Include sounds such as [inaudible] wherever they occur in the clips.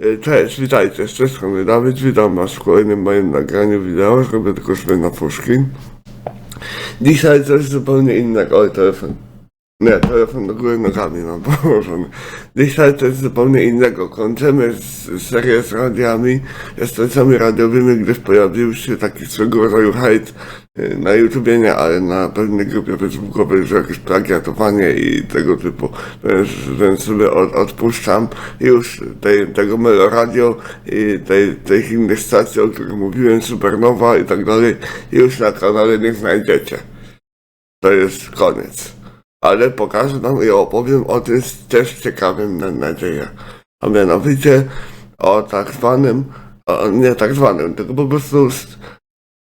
E, Cześć, witajcie, z tej strony Dawid, witam was w kolejnym moim nagraniu wideo, zrobię tylko sobie na puszki. Dzisiaj coś zupełnie innego, oj telefon. Nie, telefon do góry nogami mam [laughs] położony. Dzisiaj coś zupełnie innego. Kończymy z, serię z radiami, z stanicami radiowymi, gdyż pojawił się taki swego rodzaju hejt y, na YouTubie, nie, ale na pewnej grupie facebookowej, że jakieś plagiatowanie i tego typu. Więc, więc sobie od, odpuszczam już tej, tego Melo Radio i tej, tych innych stacji, o których mówiłem, Supernowa i tak dalej, już na kanale nie znajdziecie. To jest koniec ale pokażę wam i opowiem o tym też ciekawym, mam nadzieję. A mianowicie o tak zwanym, o, nie tak zwanym, tylko po prostu,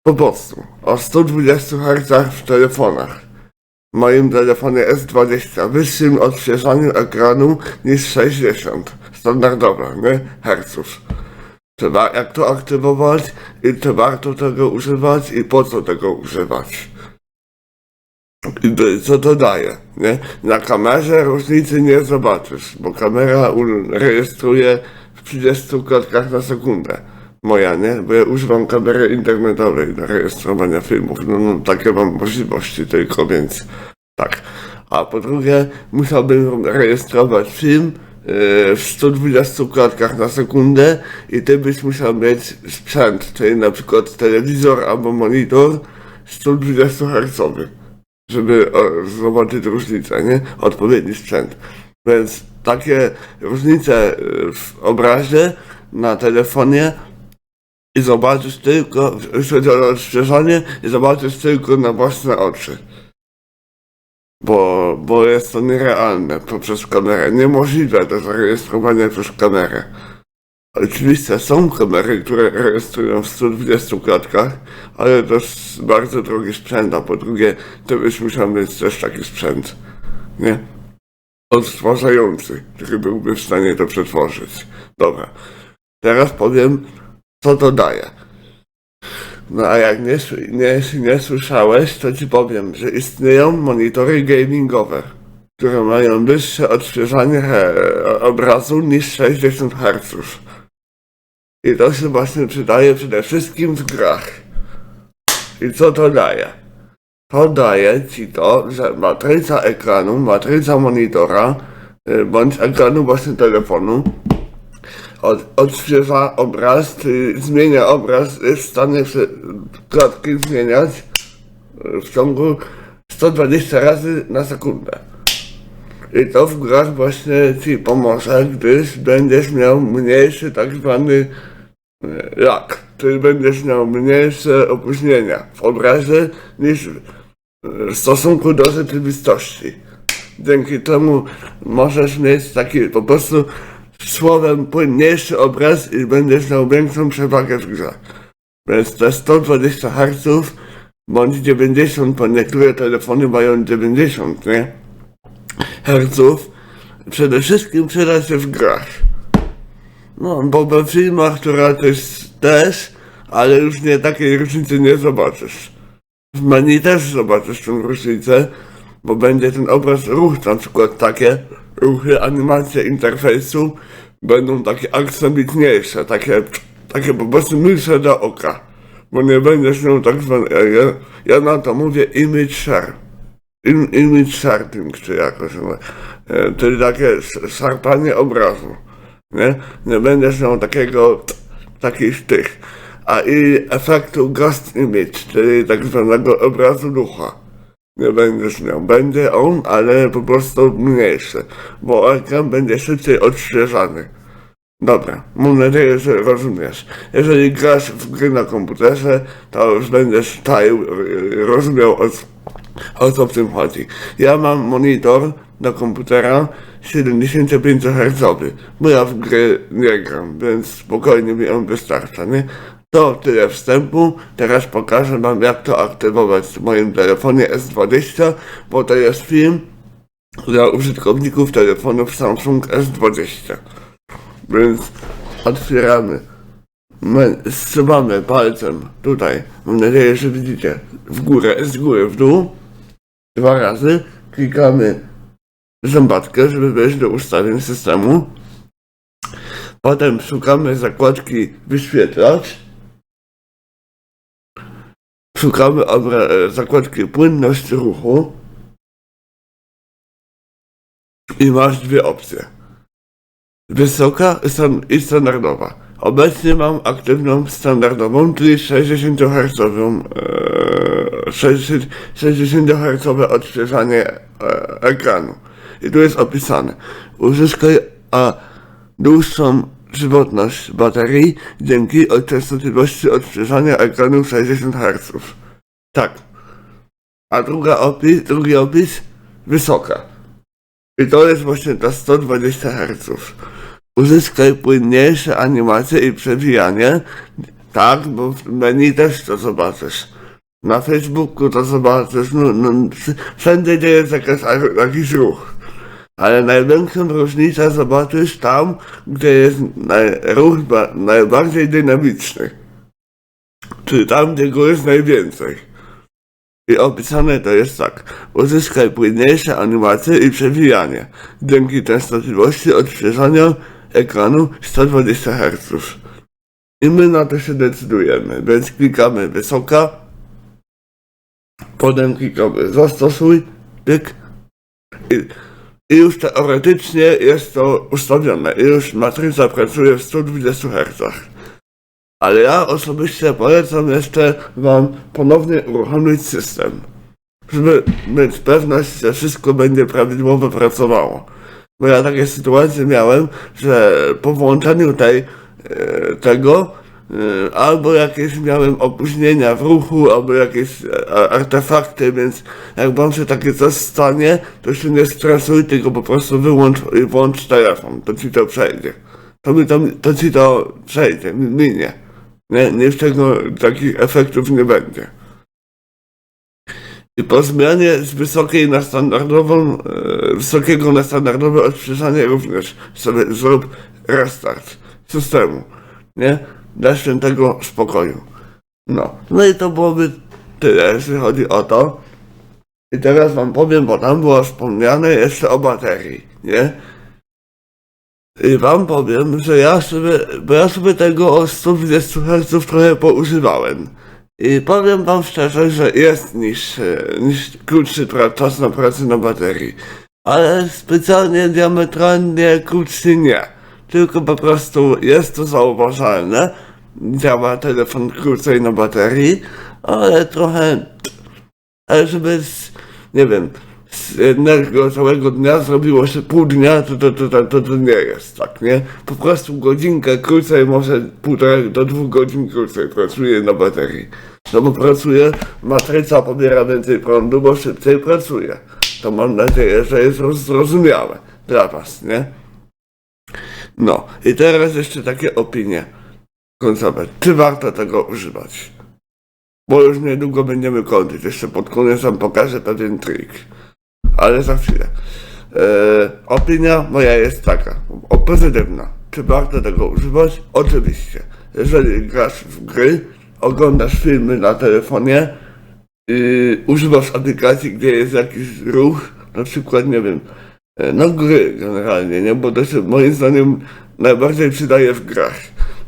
po prostu, o 120 Hz w telefonach. W moim telefonie S20, wyższym odświeżaniu ekranu niż 60, standardowe, nie? Herców. Trzeba jak to aktywować i czy warto tego używać i po co tego używać. Co to daje, nie? Na kamerze różnicy nie zobaczysz, bo kamera rejestruje w 30 klatkach na sekundę. Moja, nie? Bo ja używam kamery internetowej do rejestrowania filmów. No, no takie mam możliwości tylko, więc tak. A po drugie, musiałbym rejestrować film yy, w 120 klatkach na sekundę i ty byś musiał mieć sprzęt, czyli na przykład telewizor albo monitor 120 Hz żeby o, zobaczyć różnicę, nie? Odpowiedni sprzęt. Więc takie różnice y, w obrazie na telefonie i zobaczysz tylko, jeśli chodzi o odświeżanie, i zobaczysz tylko na własne oczy. Bo, bo jest to nierealne poprzez kamerę. Niemożliwe do zarejestrowania przez kamerę. Oczywiście są kamery, które rejestrują w 120 klatkach, ale to jest bardzo drogi sprzęt, a po drugie, to byś musiał mieć też taki sprzęt, nie? Odtwarzający, który byłby w stanie to przetworzyć. Dobra, teraz powiem, co to daje. No a jak nie, nie, nie słyszałeś, to ci powiem, że istnieją monitory gamingowe, które mają wyższe odświeżanie he, obrazu niż 60 Hz. I to się właśnie przydaje przede wszystkim w grach. I co to daje? To daje ci to, że matryca ekranu, matryca monitora, y, bądź ekranu właśnie telefonu, od, odświeża obraz, czyli zmienia obraz, jest w stanie się klatki zmieniać y, w ciągu 120 razy na sekundę. I to w grach właśnie ci pomoże, gdyż będziesz miał mniejszy tak zwany lag, czyli będziesz miał mniejsze opóźnienia w obrazie niż w stosunku do rzeczywistości. Dzięki temu możesz mieć taki po prostu słowem płynniejszy obraz i będziesz miał większą przewagę w grze. Więc te 120 Hz bądź 90, bo niektóre telefony mają 90, nie? herców przede wszystkim przyda się w grach. No, bo we filmach to raczej też, ale już nie takiej różnicy nie zobaczysz. W menu też zobaczysz tę różnicę, bo będzie ten obraz ruch, na przykład takie ruchy, animacje interfejsu będą takie aksamitniejsze, takie, takie po prostu milsze do oka. Bo nie będziesz miał tak zwane, ja, ja na to mówię image share im, image sharding, czy jakoś, e, czyli takie sz- szarpanie obrazu, nie? Nie będziesz miał takiego, takich tych, a i efektu ghost image, czyli tak zwanego obrazu ducha. Nie będziesz miał. Będzie on, ale po prostu mniejszy, bo ekran będzie szybciej odświeżany. Dobra, mam nadzieję, że rozumiesz. Jeżeli grasz w gry na komputerze, to już będziesz czaił, y, rozumiał o, o co w tym chodzi. Ja mam monitor do komputera 75 Hz, bo ja w gry nie gram, więc spokojnie mi on wystarcza, nie? To tyle wstępu, teraz pokażę wam jak to aktywować w moim telefonie S20, bo to jest film dla użytkowników telefonów Samsung S20. Więc otwieramy. My zsuwamy palcem tutaj. Mam nadzieję, że widzicie. W górę, z góry w dół. Dwa razy. Klikamy zębatkę, żeby wejść do ustawień systemu. Potem szukamy zakładki wyświetlacz. Szukamy e, zakładki płynność ruchu. I masz dwie opcje. Wysoka i stan- i standardowa. Obecnie mam aktywną standardową, czyli 60 Hz, e, 60, 60 Hz odświeżanie e, ekranu. I tu jest opisane. Uzyskaj a dłuższą żywotność baterii dzięki częstotliwości odświeżania ekranu 60 Hz. Tak. A druga opis, drugi opis wysoka. I to jest właśnie ta 120 Hz. Uzyskaj płynniejsze animacje i przewijanie. Tak, bo w menu też to zobaczysz. Na Facebooku to zobaczysz, no, no, wszędzie gdzie jest jakaś, jakiś ruch. Ale największą różnicę zobaczysz tam, gdzie jest naj, ruch ba, najbardziej dynamiczny. Czyli tam, gdzie go jest najwięcej. I opisane to jest tak. Uzyskaj płynniejsze animacje i przewijanie. Dzięki częstotliwości odświeżania ekranu 120 Hz. I my na to się decydujemy, więc klikamy wysoka, potem klikamy zastosuj, tyk i, i już teoretycznie jest to ustawione i już matryca pracuje w 120 Hz. Ale ja osobiście polecam jeszcze Wam ponownie uruchomić system, żeby mieć pewność, że wszystko będzie prawidłowo pracowało. Bo ja takie sytuacje miałem, że po włączeniu tej, e, tego albo jakieś miałem opóźnienia w ruchu, albo jakieś e, artefakty, więc jak wam się takie coś stanie, to się nie stresuj, tylko po prostu wyłącz i włącz telefon, to ci to przejdzie. To, mi to, to ci to przejdzie, mi- minie. Nie, nie tego takich efektów nie będzie. I po zmianie z wysokiej na standardową, e, wysokiego na standardowe odświeżanie również sobie zrób restart systemu, nie? Dla świętego spokoju. No, no i to byłoby tyle, jeśli chodzi o to. I teraz wam powiem, bo tam było wspomniane jeszcze o baterii, nie? I wam powiem, że ja sobie, bo ja sobie tego o 120 Hz trochę poużywałem. I powiem wam szczerze, że jest niższy, niż krótszy czas na pracę na baterii. Ale specjalnie diametralnie krótszy nie. Tylko po prostu jest to zauważalne. Działa telefon krócej na baterii, ale trochę, ale żeby z, nie wiem, z jednego całego dnia zrobiło się pół dnia, to to, to, to, to, to nie jest tak, nie? Po prostu godzinkę krócej, może półtorej do dwóch godzin krócej pracuje na baterii. No bo pracuje, matryca pobiera więcej prądu, bo szybciej pracuje. To mam nadzieję, że jest roz- zrozumiałe dla was, nie? No i teraz jeszcze takie opinie końcowe. Czy warto tego używać? Bo już niedługo będziemy kończyć. Jeszcze pod koniec wam pokażę pewien trik. Ale za chwilę. E, opinia moja jest taka, pozytywna. Czy warto tego używać? Oczywiście. Jeżeli grasz w gry, oglądasz filmy na telefonie, yy, używasz aplikacji, gdzie jest jakiś ruch, na przykład, nie wiem, no gry generalnie, nie? Bo to się moim zdaniem najbardziej przydaje w grach.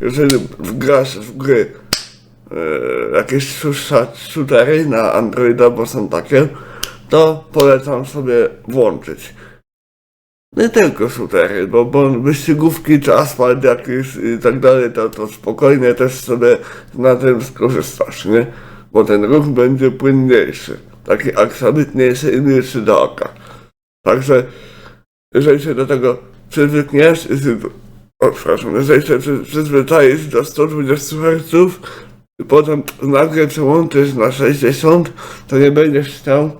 Jeżeli grasz w gry, e, jakieś shooter- shootery na Androida, bo są takie, to polecam sobie włączyć. Nie tylko shootery, bo, bo wyścigówki czy asfalt jakiś i tak dalej, to, to spokojnie też sobie na tym skorzystasz, nie? Bo ten ruch będzie płynniejszy, taki aksamitniejszy i milszy do oka. Także, jeżeli się do tego przyzwyczajesz, jeśli- o, przepraszam, jeżeli się przy- przyzwyczaisz do 120 Hz i potem nagle przełączysz na 60, to nie będziesz chciał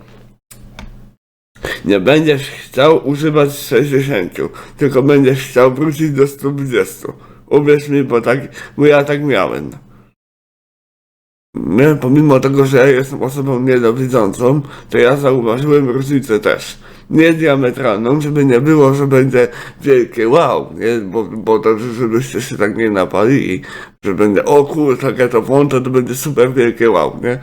nie będziesz chciał używać 60, tylko będziesz chciał wrócić do 120. Uwierz mi, bo tak, bo ja tak miałem. Nie, pomimo tego, że ja jestem osobą niedowidzącą, to ja zauważyłem różnicę też. Nie diametralną, żeby nie było, że będzie wielkie wow, nie? Bo, bo to, żebyście się tak nie napali że będzie, o kurczę, jak ja to włączę, to będzie super wielkie wow, nie?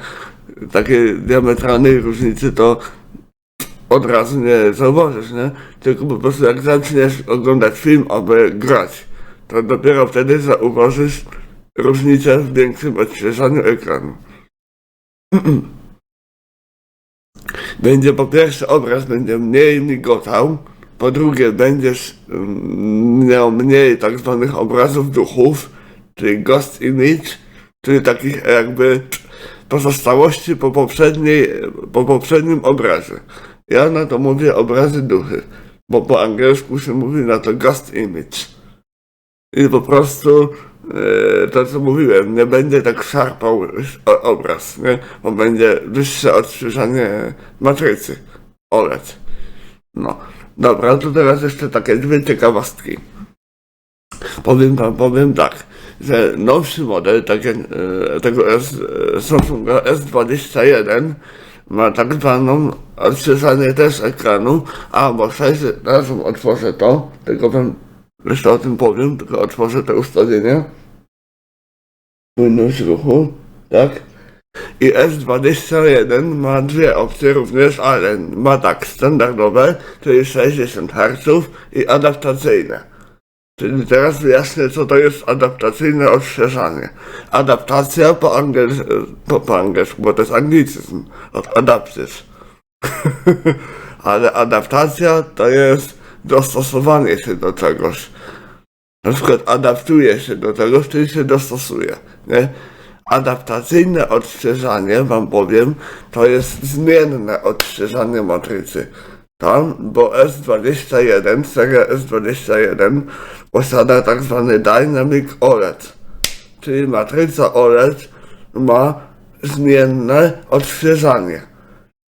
Takiej diametralnej różnicy to od razu nie zauważysz, nie? Tylko po prostu jak zaczniesz oglądać film albo grać, to dopiero wtedy zauważysz różnicę w większym odświeżaniu ekranu. [clears throat] będzie po pierwsze obraz będzie mniej migotał, po drugie będziesz mm, miał mniej tak zwanych obrazów duchów, czyli ghost image, czyli takich jakby pozostałości po poprzedniej, po poprzednim obrazie. Ja na to mówię obrazy duchy, bo po angielsku się mówi na to ghost image. I po prostu to co mówiłem, nie będzie tak szarpał obraz, nie? bo będzie wyższe odświeżanie matrycy OLED. No, dobra, to teraz jeszcze takie dwie ciekawostki. Powiem wam, powiem tak, że nowszy model takie, e, tego S, e, Samsunga S21 ma tak zwaną odświeżanie też ekranu, a bo przecież teraz wam otworzę to, tylko wam jeszcze o tym powiem, tylko otworzę te ustawienia. Płynność ruchu, tak? I S21 ma dwie opcje również, ale ma tak standardowe, czyli 60 Hz i adaptacyjne. Czyli teraz wyjaśnię, co to jest adaptacyjne odświeżanie. Adaptacja po, angiels- po, po angielsku, bo to jest anglicyzm, od adaptyz. [laughs] Ale adaptacja to jest dostosowanie się do czegoś. Na przykład adaptuje się do czegoś, czyli się dostosuje. Nie? Adaptacyjne odświeżanie, wam powiem, to jest zmienne odświeżanie matrycy. Tam, bo S21, seria S21 posiada tak zwany Dynamic OLED, czyli matryca OLED ma zmienne odświeżanie.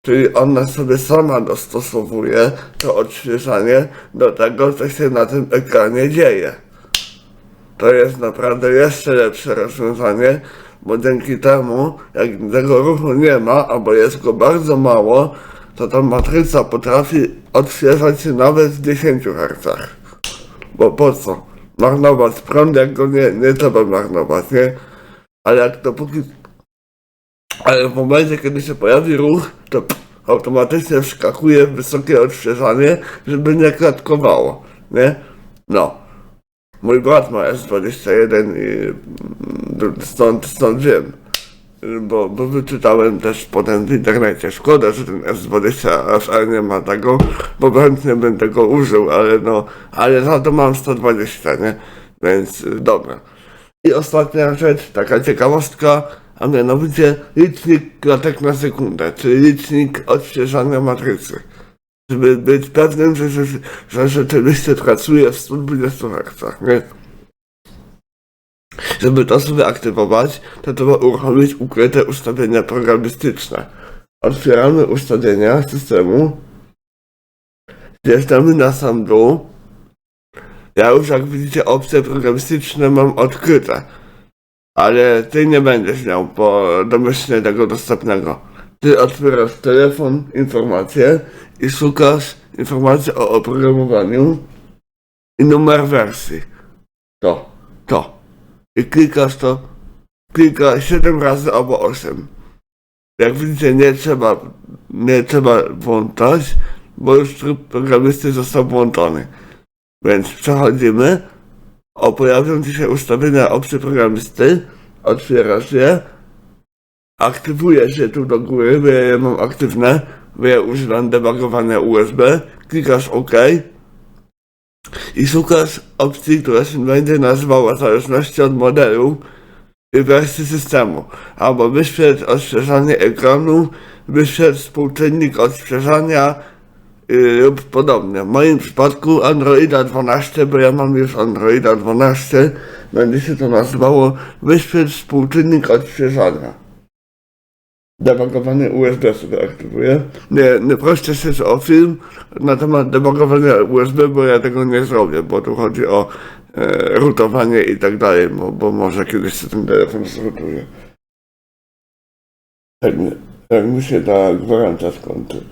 Czyli ona sobie sama dostosowuje to odświeżanie do tego, co się na tym ekranie dzieje. To jest naprawdę jeszcze lepsze rozwiązanie, bo dzięki temu, jak tego ruchu nie ma, albo jest go bardzo mało, to ta matryca potrafi odświeżać się nawet w 10 Hz. Bo po co? Marnować prąd, jak go nie, nie trzeba marnować, nie? Ale jak dopóki... Ale w momencie, kiedy się pojawi ruch, to automatycznie wskakuje wysokie odświeżanie, żeby nie klatkowało, nie? No. Mój brat ma S21 i mm, stąd, stąd wiem. Bo, bo wyczytałem też potem w internecie. Szkoda, że ten S20 aż nie ma tego, bo chętnie będę go użył, ale no, ale za to mam 120, nie? Więc y, dobra. I ostatnia rzecz, taka ciekawostka, a mianowicie licznik klatek na sekundę, czyli licznik odświeżania matrycy. Żeby być pewnym, że, że, że rzeczywiście pracuje w 120 Hz, nie? Żeby to sobie aktywować, to trzeba uruchomić ukryte ustawienia programistyczne. Otwieramy ustawienia systemu. Zjeżdżamy na sam dół. Ja już jak widzicie opcje programistyczne mam odkryte. Ale ty nie będziesz miał po domyślnie tego dostępnego. Ty otwierasz telefon, informacje i szukasz informacji o oprogramowaniu i numer wersji. To, to i klikasz to, klika 7 razy albo 8. Jak widzicie, nie trzeba, nie trzeba włączać, bo już tryb programisty został włączony. Więc przechodzimy, o pojawią Ci się ustawienia opcji programisty, otwierasz je, aktywuje się tu do góry, bo ja je mam aktywne, bo ja używam debugowania USB, klikasz OK, i szukasz opcji, która się będzie nazywała w zależności od modelu i wersji systemu. Albo wyświetl odświeżanie ekranu, wyświetl współczynnik odświeżania yy, lub podobnie. W moim przypadku Androida 12, bo ja mam już Androida 12, będzie się to nazywało wyświetl współczynnik odświeżania. Debugowanie USB sobie aktywuję. Nie, nie proście się o film na temat debugowania USB, bo ja tego nie zrobię, bo tu chodzi o e, rutowanie i tak dalej, bo, bo może kiedyś się ten telefon zrutuje. Tak tak mi się ta gwarancja skończy.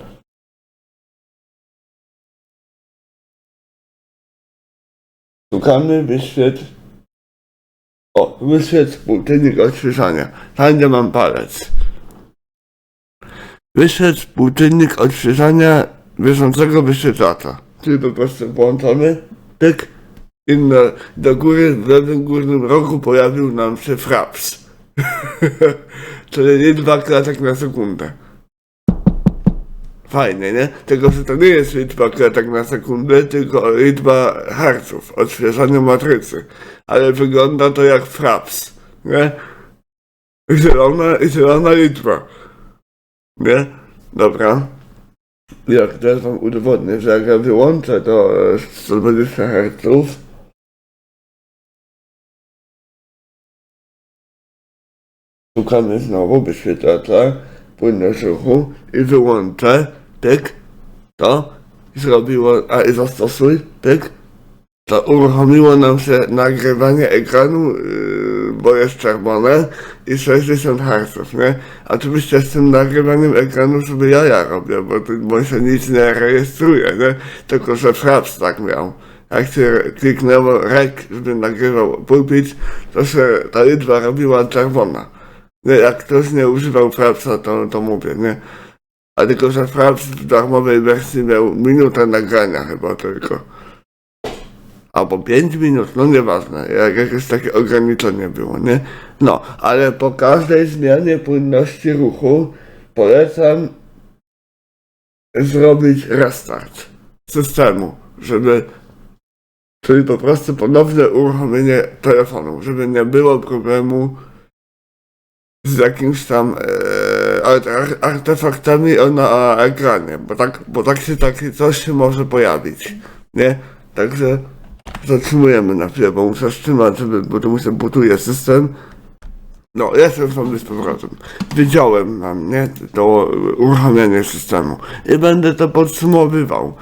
Szukamy, wyświetl. O, wyświetl współczynnik odświeżania. Tam, gdzie mam palec. Wyszedł współczynnik odświeżania bieżącego wyświetlacza. Czyli po prostu włączamy, tyk inne do góry, w lewym górnym rogu pojawił nam się fraps. [laughs] Czyli liczba klatek na sekundę. Fajnie, nie? Tylko, że to nie jest liczba klatek na sekundę, tylko liczba herców, odświeżania matrycy. Ale wygląda to jak fraps, nie? Zielona, zielona liczba. Nie? Dobra. Jak teraz wam udowodnię, że jak ja wyłączę to e, 120 Hz, szukamy znowu wyświetlacza, płynność ruchu i wyłączę, pyk, to zrobiło, a i zastosuj, pyk, to uruchomiło nam się nagrywanie ekranu, yy, bo jest czerwone i 60 Hz, nie? Oczywiście z tym nagrywaniem ekranu sobie jaja robię, bo, bo się nic nie rejestruje, nie? Tylko, że Fraps tak miał. Jak się kliknęło rek, żeby nagrywał pulpit, to się ta liczba robiła czerwona. Nie, jak ktoś nie używał Frapsa, to, to mówię, nie? A tylko, że Fraps w darmowej wersji miał minutę nagrania chyba tylko albo 5 minut, no nieważne, jak jakieś takie ograniczenie było, nie? No, ale po każdej zmianie płynności ruchu polecam zrobić restart systemu, żeby, czyli po prostu ponowne uruchomienie telefonu, żeby nie było problemu z jakimś tam e, ar- ar- artefaktami na ekranie, bo tak, bo tak się takie coś może pojawić, nie? Także zatrzymujemy na chwilę, bo muszę wstrzymać, żeby, bo to muszę butuje system. No, jestem sobie z powrotem. Wiedziałem mam, nie? To uruchamianie systemu. I będę to podsumowywał.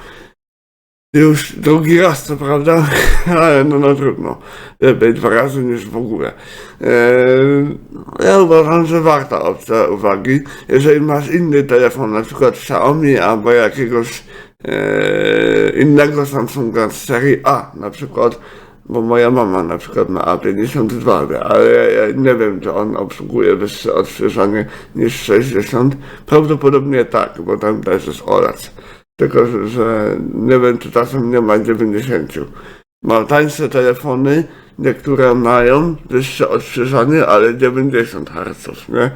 Już drugi raz, co prawda, [laughs] ale no, no trudno. Lepiej dwa razy niż w ogóle. Eee, ja uważam, że warta opcja uwagi. Jeżeli masz inny telefon, na przykład Xiaomi albo jakiegoś innego Samsunga z serii A na przykład, bo moja mama na przykład ma A52, ale ja nie wiem, czy on obsługuje wyższe odświeżanie niż 60. Prawdopodobnie tak, bo tam też jest OLED. Tylko, że, że nie wiem, czy czasem nie ma 90. Ma tańsze telefony, niektóre mają wyższe odświeżanie, ale 90 Hz, nie?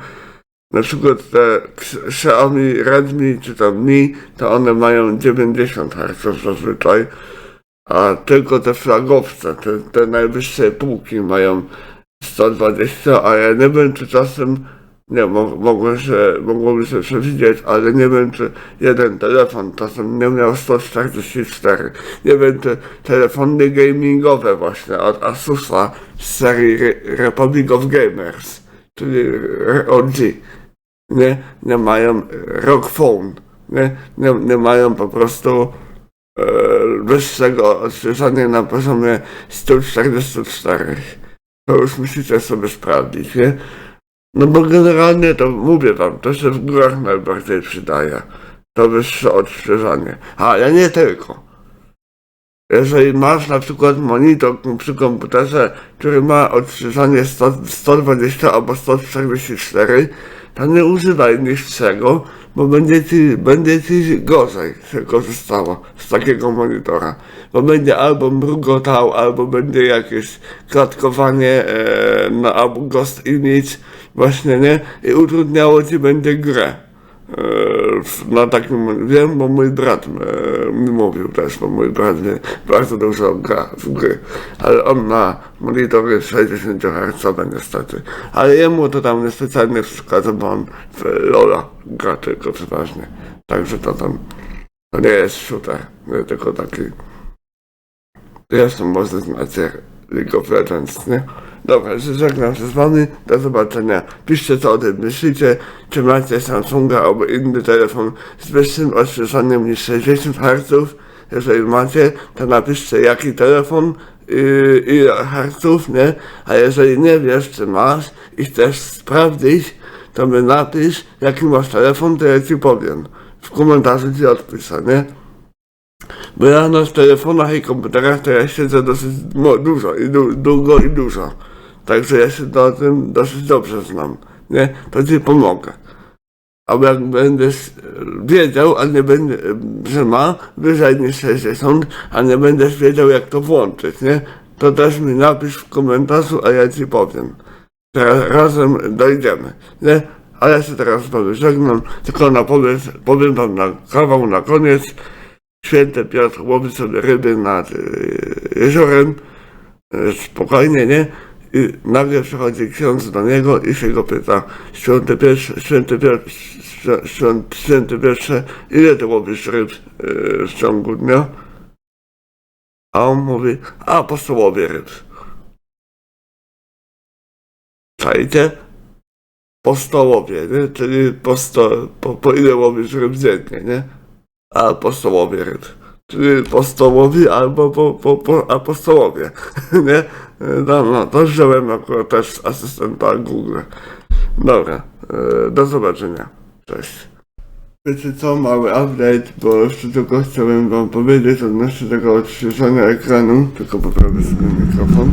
Na przykład te Xiaomi, Redmi czy tam Mi, to one mają 90 Hz zazwyczaj, a tylko te flagowce, te, te najwyższe półki mają 120, a ja nie wiem, czy czasem, nie, mo, mogłem się, mogłoby się przewidzieć, ale nie wiem, czy jeden telefon czasem nie miał 144. Nie wiem, czy telefony gamingowe właśnie od Asusa z serii Re- Republic of Gamers, czyli ROG, nie, nie mają ROG Phone, nie, nie, nie mają po prostu e, wyższego odświeżania na poziomie 144. To już musicie sobie sprawdzić, nie? No bo generalnie to mówię wam, to się w górach najbardziej przydaje. To wyższe odświeżanie. A, ja nie tylko. Jeżeli masz na przykład monitor przy komputerze, który ma odświeżanie 100, 120 albo 144, to nie używaj niższego, bo będzie ci, będzie ci gorzej się korzystało z takiego monitora. Bo będzie albo mrugotał, albo będzie jakieś klatkowanie e, albo ghost image, właśnie nie, i utrudniało ci będzie grę. E, na takim, wiem, bo mój brat mi mówił też, bo mój brat wie, bardzo dużo gra w gry, ale on ma monitory 60 Hz niestety, ale jemu to tam niespecjalnie przeszkadza, bo on w Lola gra tylko przeważnie, także to tam, to nie jest shooter, nie, tylko taki, jestem może znacie League of Legends, nie? Dobra, żegnam się z wami, do zobaczenia. Piszcie co o tym myślicie, czy macie Samsunga albo inny telefon z wyższym odświeżaniem niż 60 Hz. Jeżeli macie, to napiszcie jaki telefon, yy, ile herców, nie? A jeżeli nie wiesz, czy masz i chcesz sprawdzić, to napisz, jaki masz telefon, to ja ci powiem. W komentarzu ci odpiszę, nie? Bo ja na telefonach i komputerach to ja siedzę dosyć dużo i długo i dużo. Także ja się na tym dosyć dobrze znam. Nie? To ci pomogę. albo jak będę s- wiedział, a nie będę, że ma wyżej niż 60, a nie będziesz wiedział jak to włączyć, nie? To też mi napisz w komentarzu, a ja ci powiem. Teraz razem dojdziemy, nie? A ja się teraz z żegnam, tylko na powiem, powiem wam na kawał na koniec. Święty Piotr łowi sobie ryby nad y, jeziorem, y, spokojnie, nie? I nagle przychodzi ksiądz do niego i się go pyta, święty Piotrze, święty Piotrze, święty, święty Piotrze, ile ty łowisz ryb y, w ciągu dnia? A on mówi, a po co łowię ryb? Czajcie? Po sto łowię, nie? Czyli po sto, po, po ile łowisz ryb dziennie, nie? A po sto łowię ryb. Czyli po sto łowi albo po, po, po, a po sto łowię, [laughs] nie? No, no, to wziąłem akurat też asystenta Google. Dobra, e, do zobaczenia. Cześć. Wiecie co, mały update, bo jeszcze tylko chciałem wam powiedzieć odnośnie tego odświeżania ekranu, tylko poprawię sobie mikrofon,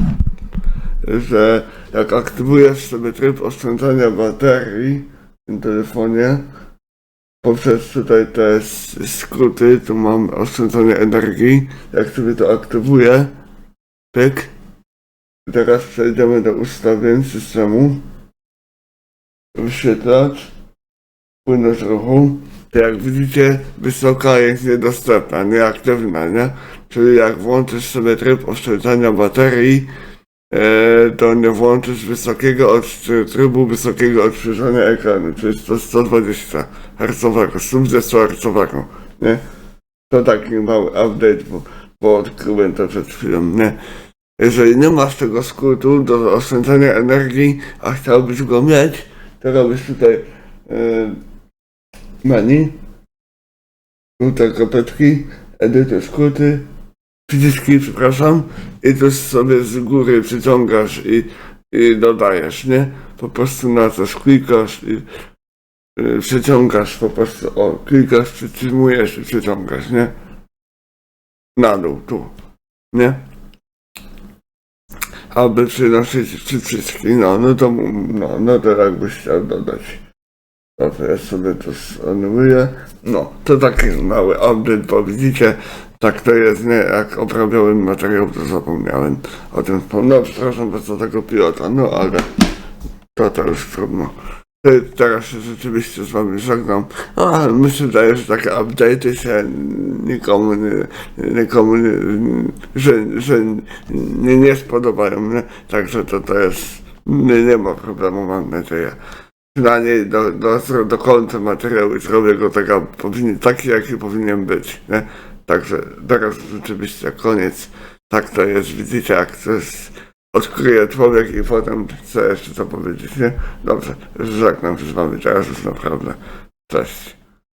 że jak aktywujesz sobie tryb oszczędzania baterii w tym telefonie, poprzez tutaj te skróty, tu mam oszczędzanie energii, jak sobie to aktywuję, pyk, teraz przejdziemy do ustawień systemu, wyświetlacz, płynność ruchu, to jak widzicie, wysoka jest niedostępna, nieaktywna, nie? Czyli jak włączysz sobie tryb oszczędzania baterii, to nie włączysz wysokiego trybu wysokiego odświeżania ekranu, czyli to 120 Hz, 120 Hz, nie? To taki mały update, bo, bo odkryłem to przed chwilą, nie? Jeżeli nie masz tego skrótu do oszczędzania energii, a chciałbyś go mieć, to robisz tutaj e, menu, tutaj kropeczki, edytuj skróty, przyciski, przepraszam, i tu sobie z góry przyciągasz i, i dodajesz, nie? Po prostu na coś klikasz i y, przyciągasz po prostu, o, klikasz, przytrzymujesz i przyciągasz, nie? Na dół, tu, nie? Aby przynosić przyciski, no, no to, no, no to jakbyś chciał dodać. Dobrze, ja sobie to zanuluję. No, to taki mały update, bo widzicie, tak to jest, nie? Jak oprawiałem materiał, to zapomniałem o tym. No, przepraszam bardzo tego pilota, no ale to to już trudno. To Teraz się rzeczywiście z wami żegnam. No, ale się wydaje, że takie update'y się nikomu nie, nikomu nie, że, że nie, nie spodobają, nie? Także to, to jest, nie, nie ma problemu, mam nadzieję przynajmniej do, do, do końca materiału zrobię go taka, powinien, taki, jaki powinien być, nie? Także teraz rzeczywiście koniec. Tak to jest, widzicie, jak to odkryje człowiek i potem chce jeszcze co powiedzieć, nie? Dobrze, żegnam się z wami teraz już naprawdę. Cześć.